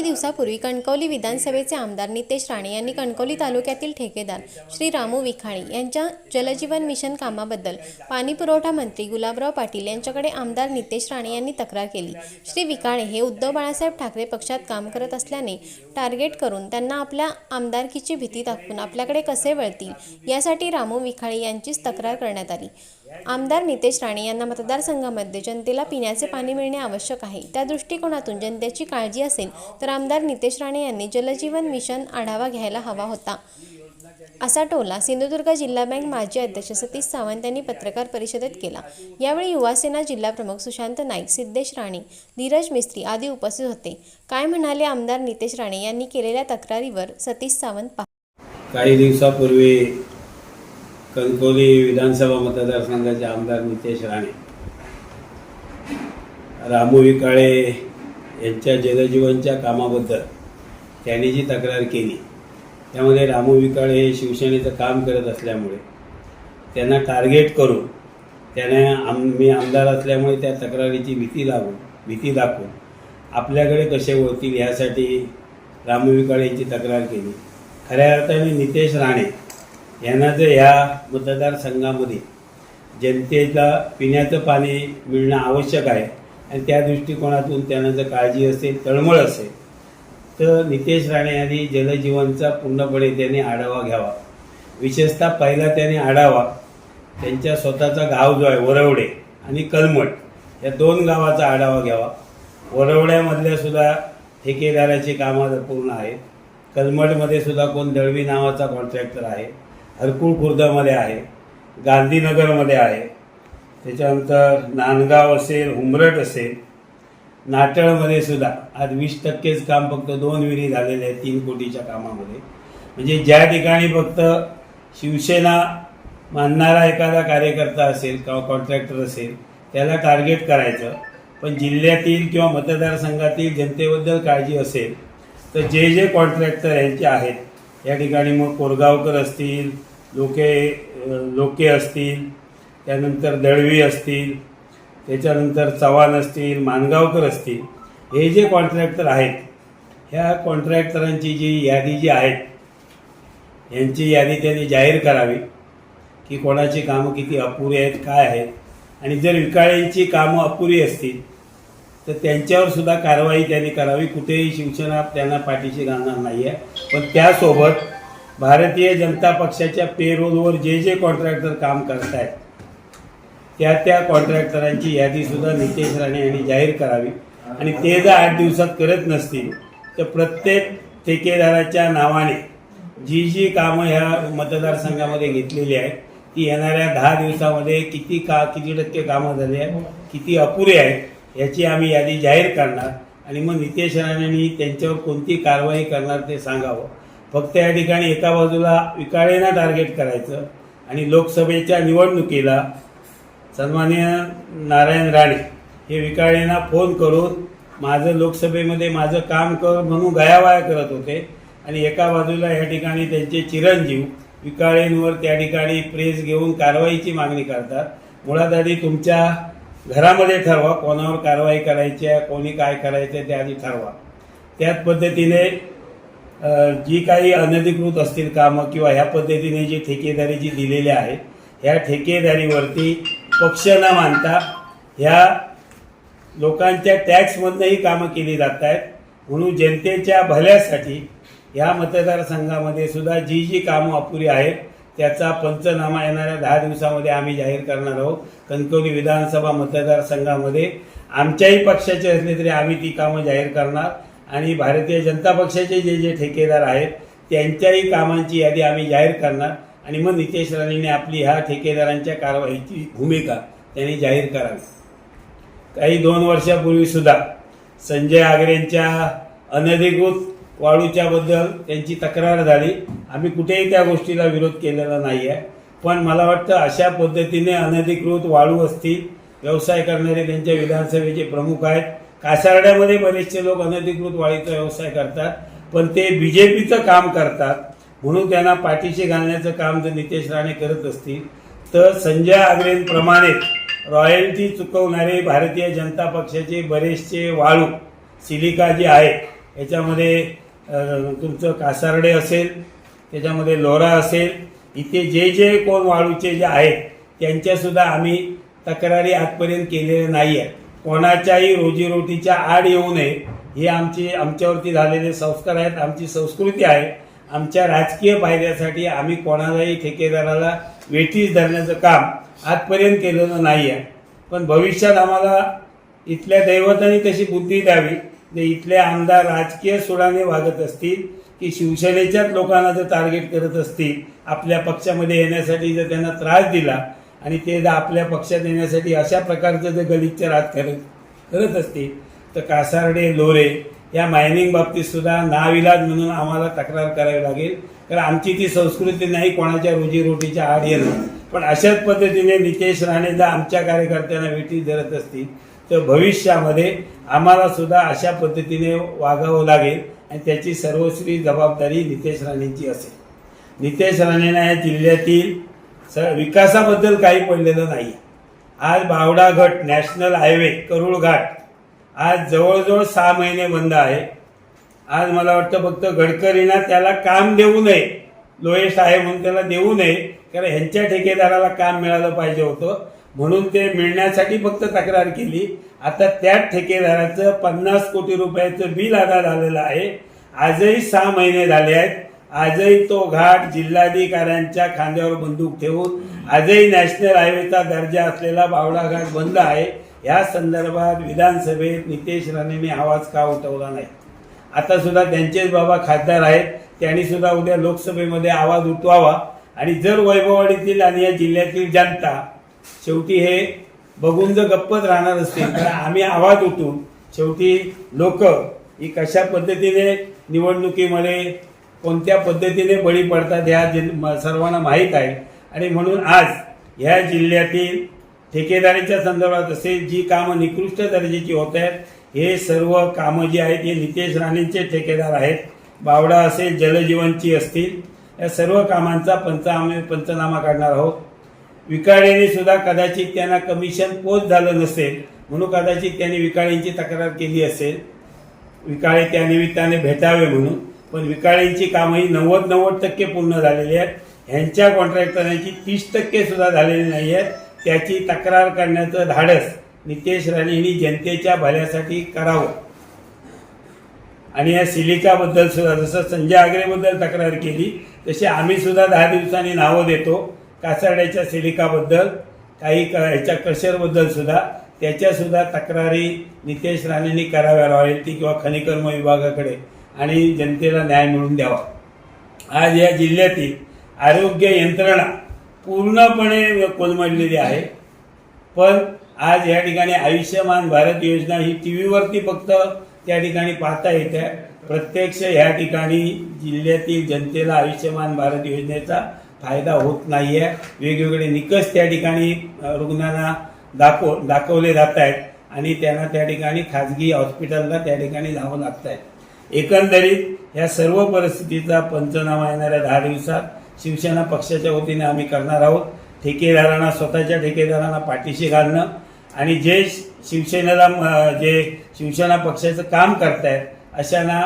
काही दिवसापूर्वी कणकवली विधानसभेचे आमदार नितेश राणे यांनी कणकवली तालुक्यातील ठेकेदार श्री रामू विखाळे यांच्या जलजीवन मिशन कामाबद्दल पाणी पुरवठा मंत्री गुलाबराव पाटील यांच्याकडे आमदार नितेश राणे यांनी तक्रार केली. श्री विकाळे हे उद्धव बाळासाहेब ठाकरे पक्षात काम करत असल्याने टार्गेट करून त्यांना आपल्या आमदारकीची भीती दाखवून आपल्याकडे कसे वळतील यासाठी रामू विखाळे यांचीच तक्रार करण्यात आली. आमदार नितेश राणे यांना मतदारसंघामध्ये जनतेला पिण्याचे पाणी मिळणे आवश्यक आहे. त्या दृष्टिकोनातून जनतेची काळजी असेल तर आमदार नितेश राणे यांनी जलजीवन मिशन आढावा घ्यायला हवा होता. असा टोला सिंधुदुर्ग जिल्हा बँक माजी अध्यक्ष सतीश सावंत यांनी पत्रकार परिषदेत केला. यावेळी युवासेना जिल्हा प्रमुख सुशांत नाईक सिद्धेश राणे धीरज मिस्त्री आदी उपस्थित होते. काय म्हणाले आमदार नितेश राणे यांनी केलेल्या तक्रारीवर सतीश सावंत काही दिवसापूर्वी कणकोली विधानसभा मतदारसंघाचे आमदार नितेश राणे रामू विकाळे यांच्या जलजीवनच्या कामाबद्दल त्यांनी जी तक्रार केली त्यामध्ये रामू विकाळे हे शिवसेनेचं काम करत असल्यामुळे त्यांना टार्गेट करून त्याने आम मी आमदार असल्यामुळे त्या तक्रारीची भीती लागून भीती दाखवून आपल्याकडे कसे वळतील ह्यासाठी रामू विकाळे यांची तक्रार केली. खऱ्या अर्थाने नितेश राणे यांना जर ह्या मतदारसंघामध्ये जनतेला पिण्याचं पाणी मिळणं आवश्यक आहे आणि त्या दृष्टिकोनातून त्यांना जर काळजी असेल तळमळ असेल तर नितेश राणे यांनी जलजीवनचा पूर्णपणे त्यांनी आढावा घ्यावा. विशेषतः पहिला त्यांनी आढावा त्यांच्या स्वतःचा गाव जो आहे वरवडे आणि कलमट या दोन गावाचा आढावा घ्यावा. वरवड्यामधल्या सुद्धा ठेकेदाराची कामं पूर्ण आहेत. कलमटमध्ये सुद्धा कोण दळवी नावाचा कॉन्ट्रॅक्टर आहे. हरकुळ खुर्दामध्ये आहे गांधीनगरमध्ये आहे. त्याच्यानंतर नांदगाव असेल उमरट असेल नाटळमध्ये सुद्धा आज वीस टक्केच काम फक्त दोन विहिरी झालेले आहेत तीन कोटीच्या कामामध्ये. म्हणजे ज्या ठिकाणी फक्त शिवसेना मानणारा एखादा कार्यकर्ता असेल किंवा कॉन्ट्रॅक्टर असेल त्याला टार्गेट करायचं. पण जिल्ह्यातील किंवा मतदारसंघातील जनतेबद्दल काळजी असेल तर जे जे कॉन्ट्रॅक्टर यांचे आहेत या ठिकाणी मग कोरगावकर असतील लोके लोके असतील त्यानंतर दळवी असतील त्याच्यानंतर चव्हाण असतील मानगावकर असतील हे जे कॉन्ट्रॅक्टर आहेत ह्या कॉन्ट्रॅक्टरांची जी यादी जी आहेत यांची यादी त्यांनी जाहीर करावी की कोणाची कामं किती अपुरी आहेत काय आहेत. आणि जर विकाळ्यांची कामं अपुरी असतील तर त्यांच्यावर सुद्धा कारवाई त्यांनी करावी. कुठेही शिवसेना त्यांना पाठीशी घालणार नाही आहे पण त्यासोबत भारतीय जनता पक्षाच्या पेरोलवर जे जे कॉन्ट्रॅक्टर काम करत आहेत त्या त्या कॉन्ट्रॅक्टरांची यादीसुद्धा नितेश राणे यांनी जाहीर करावी. आणि ते जर आठ दिवसात करत नसतील तर प्रत्येक ठेकेदाराच्या नावाने जी जी कामं ह्या मतदारसंघामध्ये घेतलेली आहेत ती येणाऱ्या दहा दिवसामध्ये किती का किती टक्के कामं झाली आहेत किती अपुरे आहेत याची आम्ही यादी जाहीर करणार. आणि मग नितेश राणेंनी त्यांच्यावर कोणती कारवाई करणार ते सांगावं. फक्त या ठिकाणी एका बाजूला विकाळेना टार्गेट करायचं आणि लोकसभेच्या निवडणुकीला सन्मान्य नारायण राणे हे विकाळेंना फोन करून माझं लोकसभेमध्ये माझं काम कर म्हणून गयावाया करत होते. आणि एका बाजूला या ठिकाणी त्यांचे चिरंजीव विकाळेंवर त्या ठिकाणी प्रेस घेऊन कारवाईची मागणी करतात. मुळात आधी तुमच्या घरामध्ये ठरवा कोणावर कारवाई करायची आहे कोणी काय करायचं आहे ते आधी ठरवा. त्याच पद्धतीने जी काही अनधिकृत असतील कामं किंवा ह्या पद्धतीने जी ठेकेदारी जी दिलेली आहे ह्या ठेकेदारीवरती पक्ष न मानता ह्या लोकांच्या टॅक्समधनं ही कामं केली जात आहेत म्हणून जनतेच्या भल्यासाठी ह्या मतदारसंघामध्ये सुद्धा जी जी कामं अपुरी आहेत त्याचा पंचनामा येणाऱ्या दहा दिवसामध्ये आम्ही जाहीर करणार आहोत. कणकवली विधानसभा मतदारसंघामध्ये आमच्याही पक्षाचे असले तरी आम्ही ती कामं जाहीर करणार. आणि भारतीय जनता पक्षाचे जे जे ठेकेदार आहेत त्यांच्याही कामांची यादी आम्ही जाहीर करणार. आणि मग नितेश राणेंनी आपली ह्या ठेकेदारांच्या कारवाईची भूमिका त्यांनी जाहीर करावी. काही दोन वर्षापूर्वीसुद्धा संजय आगरेंच्या अनधिकृत वाळूच्याबद्दल त्यांची तक्रार झाली. आम्ही कुठेही त्या गोष्टीला विरोध केलेला नाही आहे पण मला वाटतं अशा पद्धतीने अनधिकृत वाळू असतील व्यवसाय करणारे त्यांच्या विधानसभेचे प्रमुख आहेत कासारड्यामध्ये बरेचसे लोक अनधिकृत वाळीचा व्यवसाय करतात पण ते बी जे पीचं काम करतात म्हणून त्यांना पाठीशी घालण्याचं काम जर नितेश राणे करत असतील तर संजय आगरेंप्रमाणे रॉयल्टी चुकवणारे भारतीय जनता पक्षाचे बरेचसे वाळू सिलिका जे आहे याच्यामध्ये तुमचं कासारडे असेल त्याच्यामध्ये लोरा असेल इथे जे जे कोण वाळूचे जे आहेत त्यांच्यासुद्धा आम्ही तक्रारी आजपर्यंत केलेल्या नाही आहेत कोणाच्याही रोजीरोटीच्या आड येऊ नये. हे आमचे आमच्यावरती झालेले संस्कार आहेत आमची संस्कृती आहे. आमच्या राजकीय फायद्यासाठी आम्ही कोणालाही ठेकेदाराला वेठीस धरण्याचं काम आजपर्यंत केलेलं नाही आहे पण भविष्यात आम्हाला इथल्या दैवतांनी तशी बुद्धी द्यावी? जे इथले आमदार राजकीय सुडाने वागत असतील की शिवसेनेच्याच लोकांना जर टार्गेट करत असतील आपल्या पक्षामध्ये येण्यासाठी जर त्यांना त्रास दिला आणि ते जर आपल्या पक्षात येण्यासाठी अशा प्रकारचं जर गलिच्छ राजकारण करत असतील तर कासारडे लोरे या मायनिंग बाबतीतसुद्धा नाविलाज म्हणून आम्हाला तक्रार करावी लागेल. कारण आमची ती संस्कृती नाही कोणाच्या रोजीरोटीच्या आड येणं. पण अशाच पद्धतीने नितेश राणे जर आमच्या कार्यकर्त्यांना वेठी धरत असतील तर भविष्यामध्ये आम्हाला सुद्धा अशा पद्धतीने वागावं लागेल आणि त्याची सर्वश्री जबाबदारी नितेश राणेंची असेल. नितेश राणेंना या जिल्ह्यातील सर विकासाबद्दल काही पडलेलं नाही. आज बावडा घाट नॅशनल हायवे करूळ घाट आज जवळजवळ सहा महिने बंद आहे. आज मला वाटतं फक्त गडकरींना त्याला काम देऊ नये लोएस्ट आहे म्हणून त्याला देऊ नये कारण ह्यांच्या ठेकेदाराला काम मिळालं पाहिजे होतं. म्हणून ते मिळण्यासाठी फक्त तक्रार केली. आता त्याच ठेकेदाराचं पन्नास कोटी रुपयाचं बिल आता झालेलं आहे. आजही सहा महिने झाले आहेत. आजही तो घाट जिल्हाधिकाऱ्यांच्या खांद्यावर बंदूक ठेवून आजही नॅशनल हायवेचा दर्जा असलेला बावडा घाट बंद आहे. या संदर्भात विधानसभेत नितेश राणेंनी आवाज का उठवला नाही? आता सुद्धा त्यांचेच बाबा खासदार आहेत. त्यांनी सुद्धा उद्या लोकसभेमध्ये आवाज उठवावा. आणि जर वैभववाडीतील आणि या जिल्ह्यातील जनता शेवटी हे बघून जर गप्पच राहणार असतील तर आम्ही आवाज उठून शेवटी लोक ही कशा पद्धतीने निवडणुकीमध्ये कोणत्या पद्धतीने बळी पडतात ह्या जिल म- सर्वांना माहीत आहे. आणि म्हणून आज ह्या जिल्ह्यातील ठेकेदारीच्या संदर्भात असेल जी कामं निकृष्ट दर्जाची होत आहेत हे सर्व कामं जी आहेत हे नितेश राणेंचे ठेकेदार आहेत. बावडा असेल जलजीवनची असतील या सर्व कामांचा पंचनामे पंचनामा काढणार आहोत. विकाळेने सुद्धा कदाचित त्यांना कमिशन पोच झालं नसेल म्हणून कदाचित त्यांनी विकाळेंची तक्रार केली असेल. विकाळे त्या निमित्ताने भेटावे म्हणून. पण विकाळेंची कामंही नव्वद नव्वद टक्के पूर्ण झालेली आहेत. ह्यांच्या कॉन्ट्रॅक्टरांची तीस टक्के सुद्धा झालेली नाही आहेत. त्याची तक्रार करण्याचं धाडस नितेश राणेंनी जनतेच्या भल्यासाठी करावं. आणि या सिलिकाबद्दल सुद्धा जसं संजय आगरेबद्दल तक्रार केली तशी आम्ही सुद्धा दहा दिवसांनी नावं देतो. कासारड्याच्या सिलिकाबद्दल काही क ह्याच्या क्रशरबद्दल सुद्धा त्याच्यासुद्धा तक्रारी नितेश राणेंनी कराव्या रॉयल्टी किंवा खनिकर्म विभागाकडे. आणि जनतेला न्याय मिळवून द्यावा. आज या जिल्ह्यातील आरोग्य यंत्रणा पूर्णपणे कोलमडलेली आहे. पण आज या ठिकाणी आयुष्यमान भारत योजना ही टी व्हीवरती फक्त त्या ठिकाणी पाहता येते. प्रत्यक्ष या ठिकाणी जिल्ह्यातील जनतेला आयुष्यमान भारत योजनेचा फायदा होत नाही आहे वेगवेगळे निकष त्या ठिकाणी रुग्णांना दाखव दाखवले जात आहेत आणि त्यांना त्या ठिकाणी खाजगी हॉस्पिटलला त्या ठिकाणी जावं लागत आहेत एकंदरीत या सर्व परिस्थितीचा पंचनामा येणाऱ्या दहा दिवसात शिवसेना पक्षाच्या वतीने आम्ही करणार आहोत. ठेकेदारांना स्वतःच्या ठेकेदारांना पाठीशी घालणं आणि जे शिवसेनेला जे शिवसेना पक्षाचं काम करतायत अशांना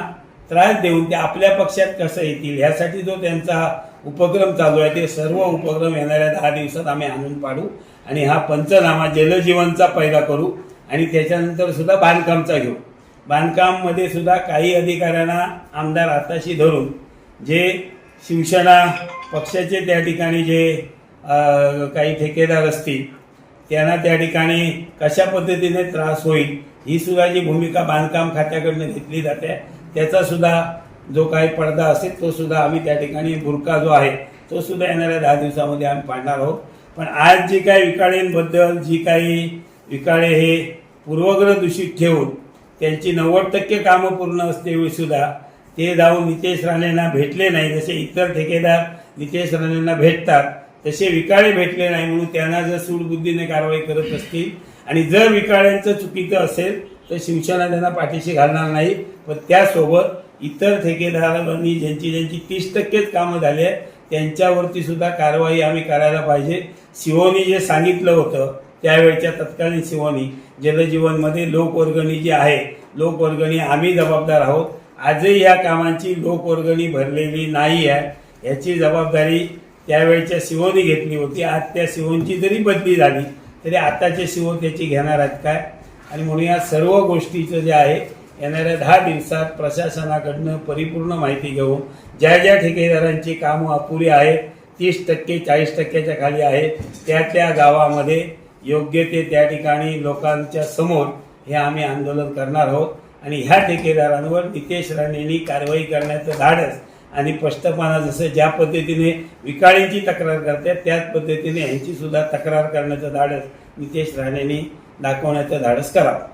त्रास देऊन ते आपल्या पक्षात कसं येतील ह्यासाठी जो त्यांचा उपक्रम चालू आहे ते सर्व उपक्रम येणाऱ्या दहा दिवसात आम्ही आणून पाडू आणि हा पंचनामा जलजीवनचा पहिला करू आणि त्याच्यानंतर सुद्धा बांधकामचा घेऊ. बांधकाममध्ये सुद्धा काही अधिकाऱ्यांना आमदार हाताशी धरून जे शिवसेना पक्षाचे त्या ठिकाणी जे काही ठेकेदार असतील त्यांना त्या ठिकाणी कशा पद्धतीने त्रास होईल ही सुद्धा जी भूमिका बांधकाम खात्याकडनं घेतली जाते त्याचा सुद्धा जो काही पडदा असेल तो सुद्धा आम्ही त्या ठिकाणी बुरका जो आहे तो सुद्धा येणाऱ्या दहा दिवसामध्ये आम्ही पाडणार आहोत. पण आज जी काही विकाळेंबद्दल जी काही विकाळे हे पूर्वग्रह दूषित ठेवून त्यांची नव्वद टक्के कामं पूर्ण असते सुद्धा ते जाऊन नितेश राणेंना भेटले नाही. जसे इतर ठेकेदार नितेश राणेंना भेटतात तसे विकाळे भेटले नाही म्हणून त्यांना जर सूडबुद्धीने कारवाई करत असतील आणि जर विकाळ्यांचं चुकीचं असेल तर शिवसेना त्यांना पाठीशी घालणार नाही. पण त्यासोबत इतर ठेकेदारांनी ज्यांची ज्यांची तीस टक्केच कामं झाली आहेत त्यांच्यावरती सुद्धा कारवाई आम्ही करायला पाहिजे. सिवोनी जे सांगितलं होतं त्यावेळच्या तत्कालीन शिवोनी जलजीवनमध्ये लोकवर्गणी जी आहे लोकवर्गणी आम्ही जबाबदार आहोत. आजही या कामांची लोकवर्गणी भरलेली नाही आहे. याची जबाबदारी त्यावेळच्या शिवोनी घेतली होती. आज त्या शिवोंची जरी बदली झाली तरी आत्ताचे शिवो त्याची घेणार आहेत काय? आणि म्हणून या सर्व गोष्टीचं जे आहे येणाऱ्या दहा दिवसात प्रशासनाकडनं परिपूर्ण माहिती घेऊन ज्या ज्या ठेकेदारांची कामं अपुरी आहेत तीस टक्के चाळीस टक्क्याच्या खाली आहेत त्या त्या गावामध्ये योग्य ते त्या ठिकाणी लोकांच्या समोर हे आम्ही आंदोलन करणार आहोत. आणि ह्या ठेकेदारांवर नितेश राणेंनी कारवाई करण्याचं धाडस आणि स्पष्टपणा जसं ज्या पद्धतीने विकाळींची तक्रार करतात त्याच पद्धतीने ह्यांचीसुद्धा तक्रार करण्याचं धाडस नितेश राणेंनी दाखवण्याचं धाडस करावं.